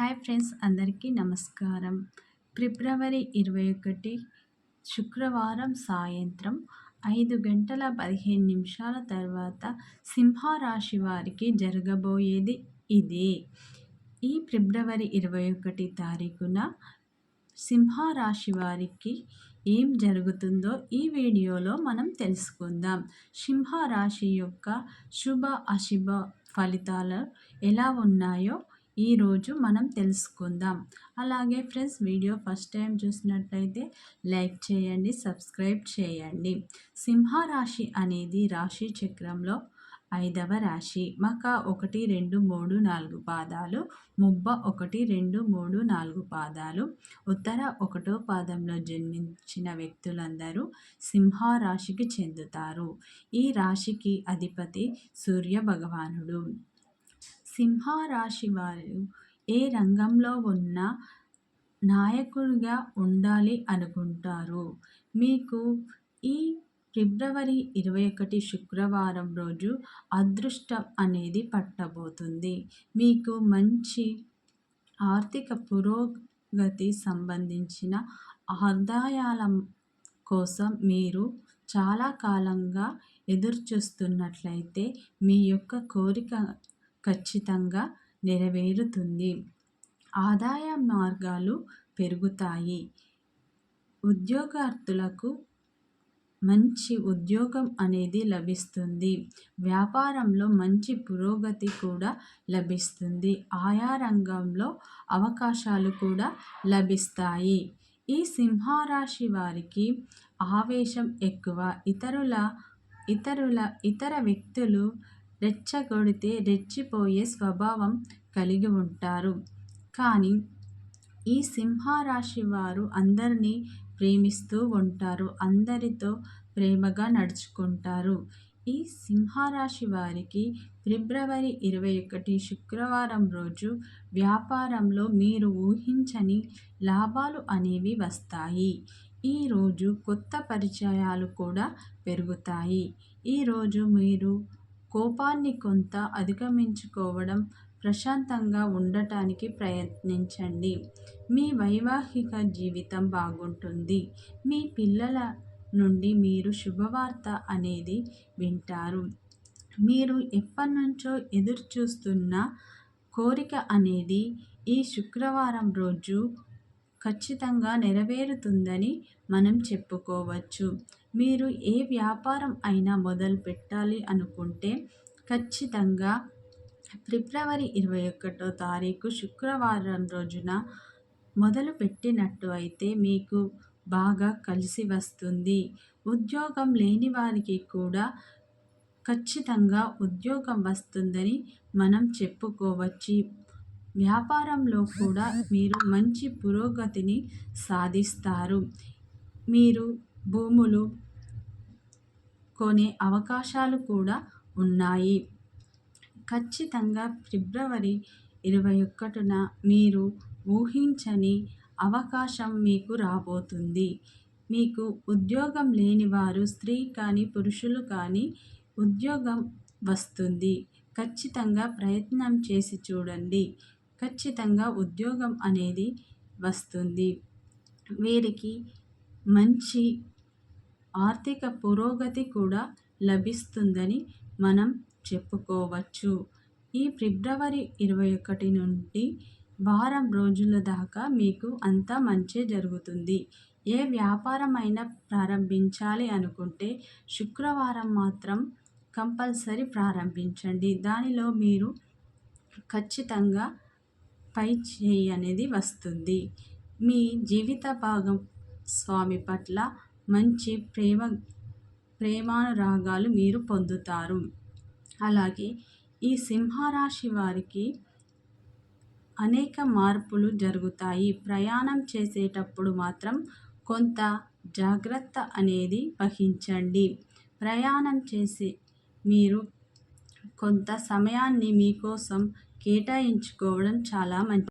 Hi friends అందరికీ నమస్కారం. ఫిబ్రవరి ఇరవై ఒకటి శుక్రవారం సాయంత్రం ఐదు గంటల పదిహేను నిమిషాల తర్వాత సింహరాశి వారికి జరగబోయేది ఇదే. ఈ ఫిబ్రవరి ఇరవై ఒకటి తారీఖున సింహరాశి వారికి ఏం జరుగుతుందో ఈ వీడియోలో మనం తెలుసుకుందాం. సింహరాశి యొక్క శుభ అశుభ ఫలితాలు ఎలా ఉన్నాయో ఈరోజు మనం తెలుసుకుందాం. అలాగే ఫ్రెండ్స్ వీడియో ఫస్ట్ టైం చూసినట్లయితే లైక్ చేయండి సబ్స్క్రైబ్ చేయండి. సింహరాశి అనేది రాశి చక్రంలో ఐదవ రాశి. మక ఒకటి రెండు మూడు నాలుగు పాదాలు ముబ్బ ఒకటి రెండు మూడు నాలుగు పాదాలు. ఉత్తర ఒకటో పాదంలో జన్మించిన వ్యక్తులందరూ సింహరాశికి చెందుతారు. ఈ రాశికి అధిపతి సూర్య భగవానుడు సింహరాశి వారు ఏ రంగంలో ఉన్న నాయకుడిగా ఉండాలి అనుకుంటారు. మీకు ఈ ఫిబ్రవరి ఇరవై ఒకటి శుక్రవారం రోజు అదృష్టం అనేది పట్టబోతుంది. మీకు మంచి ఆర్థిక పురోగతి సంబంధించిన ఆదాయాల కోసం మీరు చాలా కాలంగా ఎదురుచూస్తున్నట్లయితే మీ యొక్క కోరిక ఖచ్చితంగా నెరవేరుతుంది. ఆదాయ మార్గాలు పెరుగుతాయి. ఉద్యోగార్థులకు మంచి ఉద్యోగం అనేది లభిస్తుంది. వ్యాపారంలో మంచి పురోగతి కూడా లభిస్తుంది. ఆయా రంగంలో అవకాశాలు కూడా లభిస్తాయి. ఈ సింహరాశి వారికి ఆవేశం ఎక్కువ. ఇతరుల ఇతరుల ఇతర వ్యక్తులు రెచ్చగొడితే రెచ్చిపోయే స్వభావం కలిగి ఉంటారు. కానీ ఈ సింహరాశి వారు అందరినీ ప్రేమిస్తూ ఉంటారు. అందరితో ప్రేమగా నడుచుకుంటారు. ఈ సింహరాశి వారికి ఫిబ్రవరి ఇరవై ఒకటి శుక్రవారం రోజు వ్యాపారంలో మీరు ఊహించని లాభాలు అనేవి వస్తాయి. ఈరోజు కొత్త పరిచయాలు కూడా పెరుగుతాయి. ఈరోజు మీరు కోపాన్ని కొంత అధిగమించుకోవడం ప్రశాంతంగా ఉండటానికి ప్రయత్నించండి. మీ వైవాహిక జీవితం బాగుంటుంది. మీ పిల్లల నుండి మీరు శుభవార్త అనేది వింటారు. మీరు ఎప్పటినుంచో ఎదురుచూస్తున్న ఎదురు చూస్తున్న కోరిక అనేది ఈ శుక్రవారం రోజు ఖచ్చితంగా నెరవేరుతుందని మనం చెప్పుకోవచ్చు. మీరు ఏ వ్యాపారం అయినా మొదలు పెట్టాలి అనుకుంటే ఖచ్చితంగా ఫిబ్రవరి ఇరవై ఒకటో తారీఖు శుక్రవారం రోజున మొదలు పెట్టినట్టు అయితే మీకు బాగా కలిసి వస్తుంది. ఉద్యోగం లేని వారికి కూడా ఖచ్చితంగా ఉద్యోగం వస్తుందని మనం చెప్పుకోవచ్చు. వ్యాపారంలో కూడా మీరు మంచి పురోగతిని సాధిస్తారు. మీరు భూములు కొనే అవకాశాలు కూడా ఉన్నాయి. ఖచ్చితంగా ఫిబ్రవరి ఇరవై ఒకటిన మీరు ఊహించని అవకాశం మీకు రాబోతుంది. మీకు ఉద్యోగం లేని వారు స్త్రీ కానీ పురుషులు కానీ ఉద్యోగం వస్తుంది. ఖచ్చితంగా ప్రయత్నం చేసి చూడండి. ఖచ్చితంగా ఉద్యోగం అనేది వస్తుంది. వీరికి మంచి ఆర్థిక పురోగతి కూడా లభిస్తుందని మనం చెప్పుకోవచ్చు. ఈ ఫిబ్రవరి ఇరవై ఒకటి నుండి వారం రోజుల దాకా మీకు అంతా మంచి జరుగుతుంది. ఏ వ్యాపారమైనా ప్రారంభించాలి అనుకుంటే శుక్రవారం మాత్రం కంపల్సరీ ప్రారంభించండి. దానిలో మీరు ఖచ్చితంగా పై చేయి అనేది వస్తుంది. మీ జీవిత భాగం స్వామి పట్ల మంచి ప్రేమ ప్రేమానురాగాలు మీరు పొందుతారు. అలాగే ఈ సింహరాశి వారికి అనేక మార్పులు జరుగుతాయి. ప్రయాణం చేసేటప్పుడు మాత్రం కొంత జాగ్రత్త అనేది వహించండి. ప్రయాణం చేసి మీరు కొంత సమయాన్ని మీకోసం కేటాయించుకోవడం చాలా మంచి